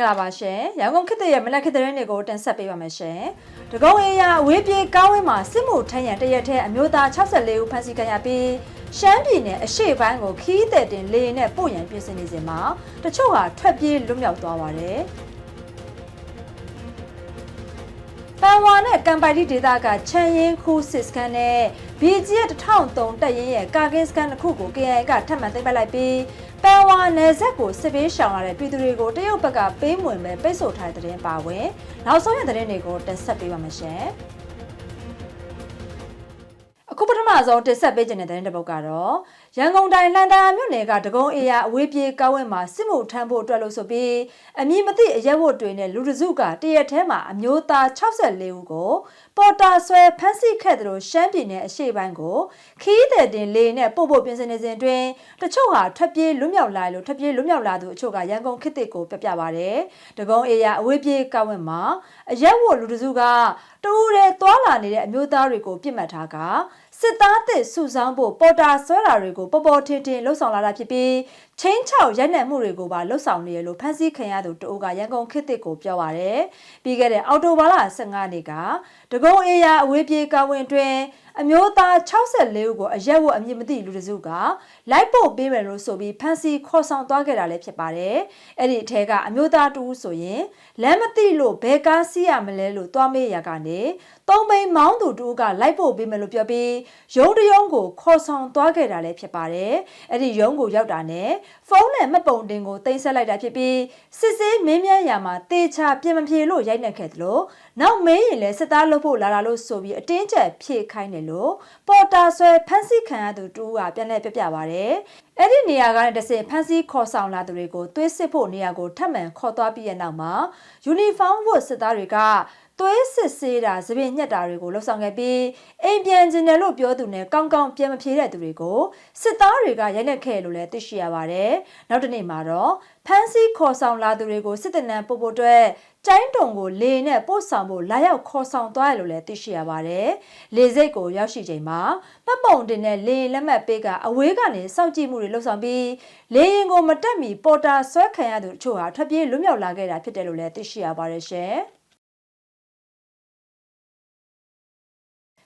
္ဂလာပါရှင်ရန်ကုန်ခေတ်သစ်ရဲ့မနက်ခေတ်သတင်းတွေကိုတင်ဆက်ပေးပါမယ်ရှင်တကုံအေရအဝေးပြေးကားဝင်းမှာစစ်မှုထမ်းရန်တရက်ထဲအမျိုးသား64ဦးဖမ်းဆီးခံရပြီးရှမ်းပြည်နယ်အရှေ့ပိုင်းကိုခီးတဲ့တင်လေရင်နဲ့ပို့ရန်ပြင်ဆင်နေစဉ်မှာတချို့ဟာထွက်ပြေးလွတ်မြောက်သွားပါတယ်ပန်ဝါနဲ့ကံပိုက်တီဒေသကချန်ရင်ခူးစစ်စကန်နဲ့ BG ရဲ့1003တက်ရင်ရဲ့ကာကင်းစကန်တစ်ခုကို KIA ကထပ်မံသိမ်းပိုက်လိုက်ပြီးပန်ဝါနယ်ဆက်ကိုစစ်ပေးရှောင်လာတဲ့ပြည်သူတွေကိုတရုတ်ဘက်ကပေးမဝင်ပဲပိတ်ဆို့ထားတဲ့တဲ့တင်ပါဝင်နောက်ဆုံးရတဲ့တဲ့တွေကိုတက်ဆက်ပေးပါမယ်ရှင်အခုပထမဆုံးတက်ဆက်ပေးခြင်းတဲ့တဲ့တစ်ပုဒ်ကတော့ရန်ကုန်တိုင်းလန်တာမြို့နယ်ကဒဂုံအေရအဝေးပြေးကောင်းဝင်းမှာစစ်မှုထမ်းဖို့အတွက်လို့ဆိုပြီးအမည်မသိအရက်ဝတ်တွေနဲ့လူတစုကတရက်ထဲမှာအမျိုးသား64ဦးကိုပေါ်တာဆွဲဖမ်းဆီးခဲ့တယ်လို့ရှမ်းပြည်နယ်အရှေ့ပိုင်းကိုခီးတဲ့တင်လေနဲ့ပို့ဖို့ပြင်ဆင်နေစဉ်အတွင်းတချို့ဟာထွက်ပြေးလွတ်မြောက်လာလို့ထွက်ပြေးလွတ်မြောက်လာသူအချို့ကရန်ကုန်ခေတ်တစ်ကိုပြပြပါဗျ။ဒဂုံအေရအဝေးပြေးကောင်းဝင်းမှာအရက်ဝတ်လူတစုကတူရဲသွားလာနေတဲ့အမျိုးသားတွေကိုပြစ်မှတ်ထားကစစ်သားတစ်စုဆောင်းဖို့ပေါ်တာဆွဲတာတွေကိုပေါ်ပေါ်ထင်ထင်လှုပ်ဆောင်လာတာဖြစ်ပြီး ချင်းချောက်ရိုက်နှက်မှုတွေကိုပါလှုပ်ဆောင်နေရလို့ဖမ်းဆီးခံရသူတအိုးကရန်ကုန်ခေတ်တစ်ကိုပြောပါရယ်ပြီးခဲ့တဲ့အော်တိုဘာလ15နေ့ကဒဂုံအေယာအဝေးပြေးကောင်းဝင်တွင်အမျိုးသား64ဦးကိုအရက်ဝတ်အမည်မသိလူတစုကလိုက်ပို့ပေးမယ်လို့ဆိုပြီးဖမ်းဆီးခေါ်ဆောင်သွားခဲ့တာလည်းဖြစ်ပါတယ်။အဲ့ဒီအထက်ကအမျိုးသားတူဆိုရင်လမ်းမသိလို့ဘယ်ကားစီးရမလဲလို့သွားမေးရကနေသုံးဘိန်းမောင်းသူတူကလိုက်ပို့ပေးမယ်လို့ပြောပြီးရုံးတရုံးကိုခေါ်ဆောင်သွားခဲ့တာလည်းဖြစ်ပါတယ်။အဲ့ဒီရုံးကိုရောက်တာနဲ့ဖုန်းနဲ့မှတ်ပုံတင်ကိုတင်ဆက်လိုက်တာဖြစ်ပြီးစစ်ဆေးမင်းမြန်းရာမှာတေချာပြင်မပြေလို့ရိုက်နှက်ခဲ့သလိုနောက်မေးရင်လည်းစစ်သားလုပ်ဖို့လာတာလို့ဆိုပြီးအတင်းကျပ်ဖြည့်ခိုင်းတယ်လို့ပေါ်တာဆွဲဖမ်းဆီးခံရသူတူကပြန်လည်ပြပြပါဗျ။အဲ့ဒီနေရာကနေတစ်ဆင့်ဖမ်းဆီးခေါ်ဆောင်လာသူတွေကိုသွေးစစ်ဖို့နေရာကိုထပ်မံခေါ်သွားပြီးတဲ့နောက်မှာယူနီဖောင်းဝတ်စစ်သားတွေက သွေးစစ်ဆေးတာသပင်ညက်တာတွေကိုလှုပ်ဆောင်ခဲ့ပြီးအိမ်ပြန်ကျင်တယ်လို့ပြောသူနဲ့ကောင်းကောင်းပြန်မဖြေတဲ့သူတွေကိုစစ်သားတွေကရိုက်နှက်ခဲ့လို့လည်းသိရှိရပါတယ်။နောက်တစ်နေ့မှာတော့ဖမ်းဆီးခေါ်ဆောင်လာသူတွေကိုစစ်တပ်နန်းပို့ဖို့အတွက်ကျိုင်းတုံကိုလေနဲ့ပို့ဆောင်ဖို့လာရောက်ခေါ်ဆောင်သွားရလို့လည်းသိရှိရပါတယ်။လေစိတ်ကိုရောက်ရှိချိန်မှာပတ်ပုံတင်တဲ့လေလက်မှတ်ပေးကအဝေးကနေစောင့်ကြည့်မှုတွေလှုပ်ဆောင်ပြီးလေရင်ကိုမတက်မီပေါ်တာဆွဲခံရသူတို့ဟာထွက်ပြေးလွတ်မြောက်လာခဲ့တာဖြစ်တယ်လို့လည်းသိရှိရပါတယ်ရှင်။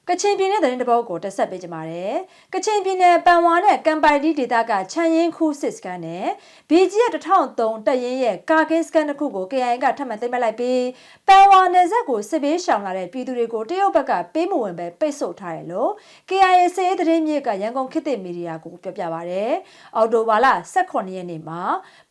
ကချင်ပြည်နယ်သတင်းတပုတ်ကိုတက်ဆက်ပေးကြပါမယ်။ကချင်ပြည်နယ်ပန်ဝါနဲ့ကမ်ပိုင်တီဒေသကချန်ရင်ခူးစစ်စကန်နဲ့ BG ရဲ့1003တက်ရင်ရဲ့ကာကင်းစကန်တစ်ခုကို KIA ကထပ်မံသိမ်းပိုက်လိုက်ပြီးပန်ဝါနယ်စပ်ကိုစစ်ဘေးရှောင်လာတဲ့ပြည်သူတွေကိုတရုတ်ဘက်ကပေးမဝင်ပဲပိတ်ဆို့ထားတယ်လို့ KIA စစ်ရေးသတင်းမြစ်ကရန်ကုန်ခေတ်သစ်မီဒီယာကိုပြောပြပါဗျ။အော်တိုဘာလ18ရက်နေ့မှာ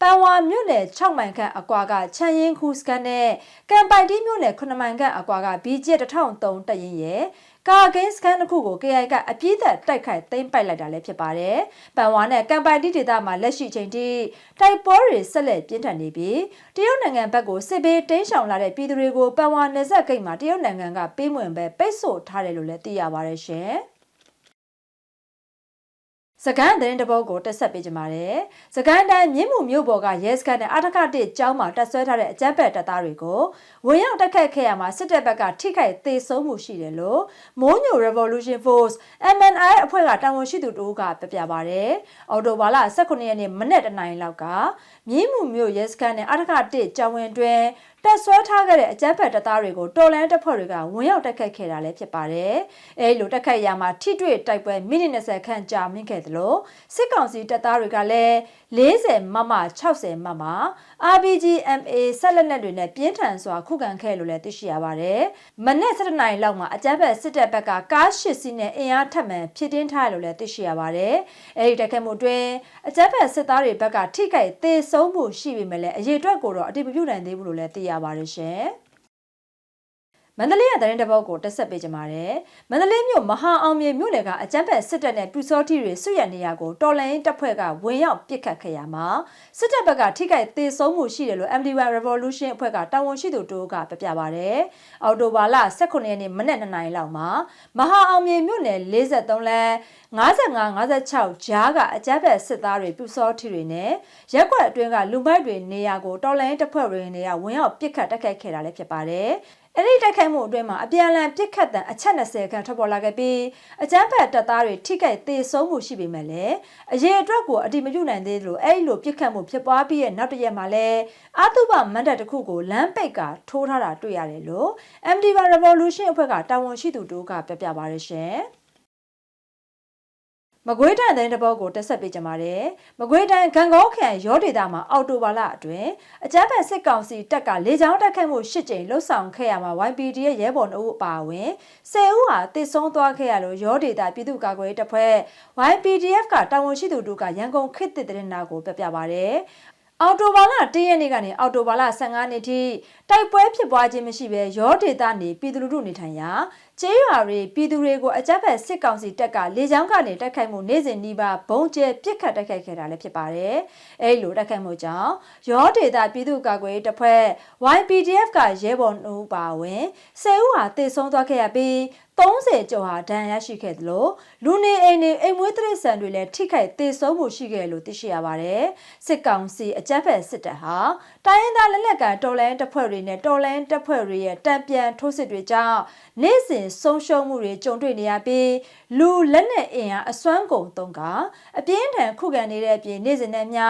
ပန်ဝါမြို့နယ်6မိုင်ခန့်အကွာကချန်ရင်ခူးစကန်နဲ့ကမ်ပိုင်တီမြို့နယ်9မိုင်ခန့်အကွာက BG 1003တက်ရင်ရဲ့ကာဂိန်းစကန်တစ်ခုကို KI ကအပြည့်သက်တိုက်ခိုက်သိမ်းပိုက်လိုက်တာလည်းဖြစ်ပါတယ်။ပန်ဝါနဲ့ကမ်ပိုင်တီဒေသမှာလက်ရှိချိန်ထိတိုက်ပွဲတွေဆက်လက်ပြင်းထန်နေပြီးတရုတ်နိုင်ငံဘက်ကိုစစ်ဘေးတင်းရှောင်လာတဲ့ပြည်သူတွေကိုပန်ဝါနယ်စပ်ဂိတ်မှာတရုတ်နိုင်ငံကပေးမဝင်ပဲပိတ်ဆို့ထားတယ်လို့လည်းသိရပါတယ်ရှင်။ စကိုင်းသတင်းတပုတ်ကိုတက်ဆက်ပေးကြပါမယ်။စကိုင်းတိုင်းမြင်းမှုမြို့ပေါ်ကရဲစခန်းနဲ့အထက်ကတစ်ကျောင်းမှာတက်ဆွဲထားတဲ့အကြမ်းဖက်တပ်သားတွေကိုဝင်ရောက်တိုက်ခတ်ခဲ့ရမှာစစ်တပ်ဘက်ကထိခိုက်သေးဆုံးမှုရှိတယ်လို့မိုးညို Revolution Force MNI အဖွဲ့ကတာဝန်ရှိသူတို့ကပြပြပါဗျ။အော်တိုဘာလ18ရက်နေ့မနေ့တနင်္လာနေ့လောက်ကမြင်းမှုမြို့ရဲစခန်းနဲ့အထက်ကတစ်ကျောင်းဝင်တွင် တက်ဆွဲထားခဲ့တဲ့အကြမ်းဖက်တပ်သားတွေကိုတော်လန်တပ်ဖွဲ့တွေကဝင်ရောက်တိုက်ခိုက်ခဲ့တာလည်းဖြစ်ပါတယ်။အဲဒီလိုတိုက်ခိုက်ရမှာထိတွေ့တိုက်ပွဲမိနစ်20ခန့်ကြာမြင့်ခဲ့သလိုစစ်ကောင်စီတပ်သားတွေကလည်း40မမ60မမ RPG MA ဆက်လက်နက်တွေနဲ့ပြင်းထန်စွာခုခံခဲ့လို့လည်းသိရှိရပါတယ်။မနေ့7နိုင်လောက်မှာအကြမ်းဖက်စစ်တပ်ဘက်ကကား၈စီးနဲ့အင်အားထပ်မံဖြစ်တင်းထားလို့လည်းသိရှိရပါတယ်။အဲဒီတိုက်ခိုက်မှုတွင်အကြမ်းဖက်စစ်သားတွေဘက်ကထိခိုက်သေဆုံးမှုရှိပေမဲ့လည်းအရေးအတွက်ကိုတော့အတိမပြုနိုင်သေးဘူးလို့လည်းသိရပါတယ်ရှင်။ မန္တလေးရသတင်းတပုတ်ကိုတက်ဆက်ပေးကြပါမယ်။မန္တလေးမြို့မဟာအောင်မြေမြို့နယ်ကအကြမ်းဖက်စစ်တပ်နဲ့ပြူစောတိတွေဆွရနေရကိုတော်လိုင်းတပ်ဖွဲ့ကဝင်ရောက်ပစ်ခတ်ခဲ့ရမှာစစ်တပ်ဘက်ကထိခိုက်သေဆုံးမှုရှိတယ်လို့ MD1 Revolution အဖွဲ့ကတာဝန်ရှိသူတို့ကပြပြပါဗျ။အော်တိုဘာလ18ရက်နေ့မနက်2နာရီလောက်မှာမဟာအောင်မြေမြို့နယ်43လမ်း55 56ဂျားကအကြမ်းဖက်စစ်သားတွေပြူစောတိတွေနဲ့ရက်ွက်အတွင်းကလူမိုက်တွေနေရာကိုတော်လိုင်းတပ်ဖွဲ့တွေနေရာဝင်ရောက်ပစ်ခတ်တိုက်ခိုက်ခဲ့တာလည်းဖြစ်ပါတယ်။ အဲ့ဒီတိုက်ခိုက်မှုအတွင်းမှာအပြန်အလှန်ပစ်ခတ်တဲ့အချက်20ခန့်ထွက်ပေါ်လာခဲ့ပြီးအကြမ်းဖက်တပ်သားတွေထိခိုက်သေဆုံးမှုရှိပေမဲ့လည်းအရေးအတွက်ကိုအတိမပြုနိုင်သေးသလိုအဲ့ဒီလိုပစ်ခတ်မှုဖြစ်ပွားပြီးတဲ့နောက်တစ်ရက်မှာလည်းအာတုဘမန်တပ်တစ်ခုကိုလမ်းပိတ်ကထိုးထားတာတွေ့ရတယ်လို့ MDB Revolution အဖွဲ့ကတာဝန်ရှိသူတို့ကပြောပြပါရရှင်။ မကွေးတိုင်းတဲ့တဘောကိုတက်ဆက်ပေးကြပါတယ်။မကွေးတိုင်းဂံကောခရိုင်ရောဒေတာမှာအော်တိုဘာလအတွင်းအကြမ်းဖက်စစ်ကောင်စီတပ်ကလေကြောင်းတိုက်ခိုက်မှု၈ကြိမ်လှုပ်ဆောင်ခဲ့ရမှာ YPD ရဲ့ရဲဘော်နှုတ်အပါအဝင်၁၀ဦးဟာတစ်ဆုံးသွားခဲ့ရလို့ရောဒေတာပြည်သူ့ကာကွယ်ရေးတပ်ဖွဲ့ YPDF ကတာဝန်ရှိသူတို့ကရန်ကုန်ခေတ်သစ်တဲ့နာကိုပြပြပါရယ်။အော်တိုဘာလ၁ရက်နေ့ကနေအော်တိုဘာလ15နေ့ထိတိုက်ပွဲဖြစ်ပွားခြင်းမရှိဘဲရောဒေတာနေပြည်သူလူထုနေထိုင်ရာ ကျေးရွာတွေပြည်သူတွေကိုအကြမ်းဖက်စစ်ကောင်စီတပ်ကလေကြောင်းကနေတိုက်ခိုက်မှုနေ့စဉ်နှီးပါဘုံကျဲပစ်ခတ်တိုက်ခိုက်ခဲ့တာလည်းဖြစ်ပါတယ်။အဲဒီလိုတိုက်ခိုက်မှုကြောင့်ရောဒေတာပြည်သူ့ကာကွယ်ရေးတပ်ဖွဲ့ YPDF ကရဲဘော်နှုတ်ပါဝင်၁၀ဦးဟာတေဆုံးသွားခဲ့ရပြီး30ကျော်ဟာဒဏ်ရာရရှိခဲ့သလိုလူနေအိမ်တွေအိမ်မွေးတိရစ္ဆာန်တွေလည်းထိခိုက်သေဆုံးမှုရှိခဲ့လို့သိရှိရပါတယ်။စစ်ကောင်စီအကြမ်းဖက်စစ်တပ်ဟာတိုင်းရင်းသားလက်နက်ကန်တော်လှန်တပ်ဖွဲ့တွေနဲ့တော်လှန်တပ်ဖွဲ့တွေရဲ့တံပြန်ထိုးစစ်တွေကြောင့်နေ့စဉ်ဆုံးရှုံးမှုတွေကြုံတွေ့နေရပြီးလူလက်နက်အင်အားအစွမ်းကုန်သုံးကအပြင်းထန်ခုခံနေတဲ့အပြင်နေ့စဉ်နဲ့မျှ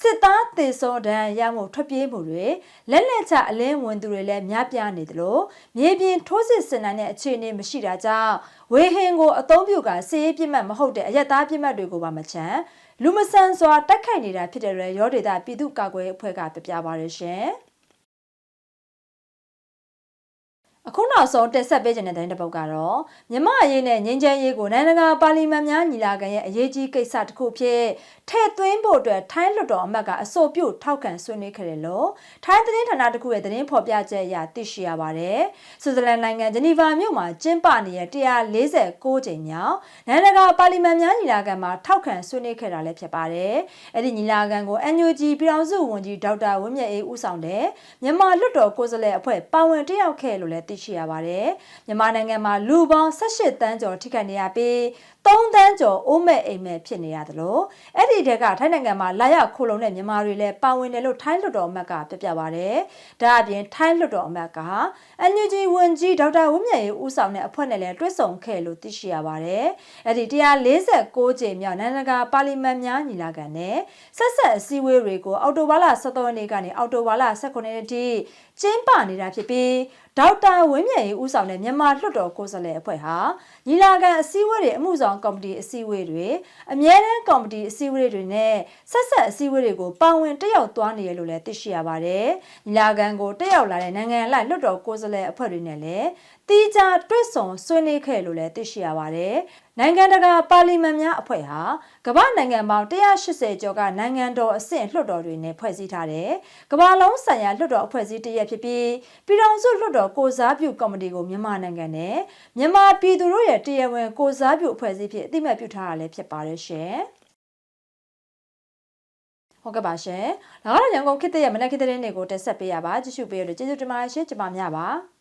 စစ်သားသေဆုံးဒဏ်ရာရမှုထွက်ပြေးမှုတွေလက်လက်ချအလင်းဝင်သူတွေလည်းများပြားနေသလိုမြေပြင်ထိုးစစ်ဆင်နိုင်တဲ့အခြေအနေမရှိတာကြောင့်ဝေဟင်ကိုအုံပြုကစီးရေးပြစ်မှတ်မဟုတ်တဲ့အရက်သားပြစ်မှတ်တွေကိုပါမချမ်းလူမဆန်စွာတိုက်ခိုက်နေတာဖြစ်တဲ့ရရောဒေတာပြည်သူ့ကာကွယ်ရေးအဖွဲ့ကပြပြပါရရှင်။ အခုနောက်ဆုံးတက်ဆက်ပေးခြင်းတဲ့တဲ့ပုတ်ကတော့မြမအရေးနဲ့ငင်းချမ်းရေးကိုနိုင်ငံတကာပါလီမန်များညီလာခံရဲ့အရေးကြီးကိစ္စတစ်ခုဖြစ်ထည့်သွင်းဖို့အတွက်ထိုင်းလွှတ်တော်အမတ်ကအဆိုပြုထောက်ခံဆွေးနွေးခဲ့တယ်လို့ထိုင်းသတင်းဌာနတစ်ခုရဲ့သတင်းဖော်ပြချက်အရသိရှိရပါတယ်။ဆွစ်ဇာလန်နိုင်ငံဂျနီဗာမြို့မှာကျင်းပနေတဲ့146ကြိမ်မြောက်နိုင်ငံတကာပါလီမန်များညီလာခံမှာထောက်ခံဆွေးနွေးခဲ့တာလည်းဖြစ်ပါတယ်။အဲ့ဒီညီလာခံကို NUG ပြည်ထောင်စုဝန်ကြီးဒေါက်တာဝင်းမြတ်အေးဦးဆောင်တဲ့မြန်မာလွှတ်တော်ကိုယ်စားလှယ်အဖွဲ့ပါဝင်တက်ရောက်ခဲ့လို့လည်းသိရှိရပါတယ်။မြန်မာနိုင်ငံမှာလူပေါင်း18တန်းကျော်ထိခိုက်နေရပြီး3တန်းကျော်အိုးမဲ့အိမ်မဲ့ဖြစ်နေရတယ်လို့အဲ့ဒီတက်ကထိုင်းနိုင်ငံမှာလာရောက်ခိုးလုံတဲ့မြန်မာတွေလည်းပါဝင်တယ်လို့ထိုင်းလွှတ်တော်အမတ်ကပြပြပါဗျ။ဒါအပြင်ထိုင်းလွှတ်တော်အမတ်ကအန်ယူဂျီဝန်ကြီးဒေါက်တာဝင်းမြတ်ရေးဦးဆောင်တဲ့အဖွဲ့နဲ့လည်းတွဲဆုံခဲ့လို့သိရှိရပါတယ်။အဲ့ဒီ146ကြိမ်မြောက်နိုင်ငံတကာပါလီမန်များညီလာခံနဲ့ဆက်ဆက်အစည်းအဝေးတွေကိုအော်တိုဘာလ23ရက်နေ့ကနေအော်တိုဘာလ18ရက်နေ့ထိ ကျင်းပနေတာဖြစ်ပြီးဒေါက်တာဝင်းမြတ်ရေးဦးဆောင်တဲ့မြန်မာလွှတ်တော်ကိုယ်စားလှယ်အဖွဲ့ဟာညီလာခံအစည်းအဝေးတွေအမှုဆောင်ကော်မတီအစည်းအဝေးတွေအမြဲတမ်းကော်မတီအစည်းအဝေးတွေနဲ့ဆက်ဆက်အစည်းအဝေးတွေကိုပါဝင်တက်ရောက်သွားနေရလို့လည်းသိရှိရပါတယ်။ညီလာခံကိုတက်ရောက်လာတဲ့နိုင်ငံလိုက်လွှတ်တော်ကိုယ်စားလှယ်အဖွဲ့တွေနဲ့လည်း တီးခြားတွဲဆုံဆွေးနွေးခဲ့လို့လည်းသိရှိရပါတယ်။နိုင်ငံတကာပါလီမန်များအဖွဲ့ဟာကမ္ဘာနိုင်ငံပေါင်း180ကျော်ကနိုင်ငံတော်အဆင့်လွှတ်တော်တွေနဲ့ဖွဲ့စည်းထားတဲ့ကမ္ဘာလုံးဆိုင်ရာလွှတ်တော်အဖွဲ့အစည်းတစ်ရပ်ဖြစ်ပြီးပြည်ထောင်စုလွှတ်တော်ကိုစားပြုကော်မတီကိုမြန်မာနိုင်ငံနဲ့မြန်မာပြည်သူတို့ရဲ့တရားဝင်ကိုစားပြုအဖွဲ့အစည်းဖြစ်အသိမှတ်ပြုထားတာလည်းဖြစ်ပါတယ်ရှင်။ဟုတ်ကဲ့ပါရှင်။ဒါကတော့ရန်ကုန်ခေတ်ရဲ့မနက်ခေတ်တဲ့နေ့ကိုတက်ဆက်ပေးရပါကြည့်ရှုပေးရလို့ကျေးဇူးတင်ပါတယ်ရှင်။ကျွန်မများပါ။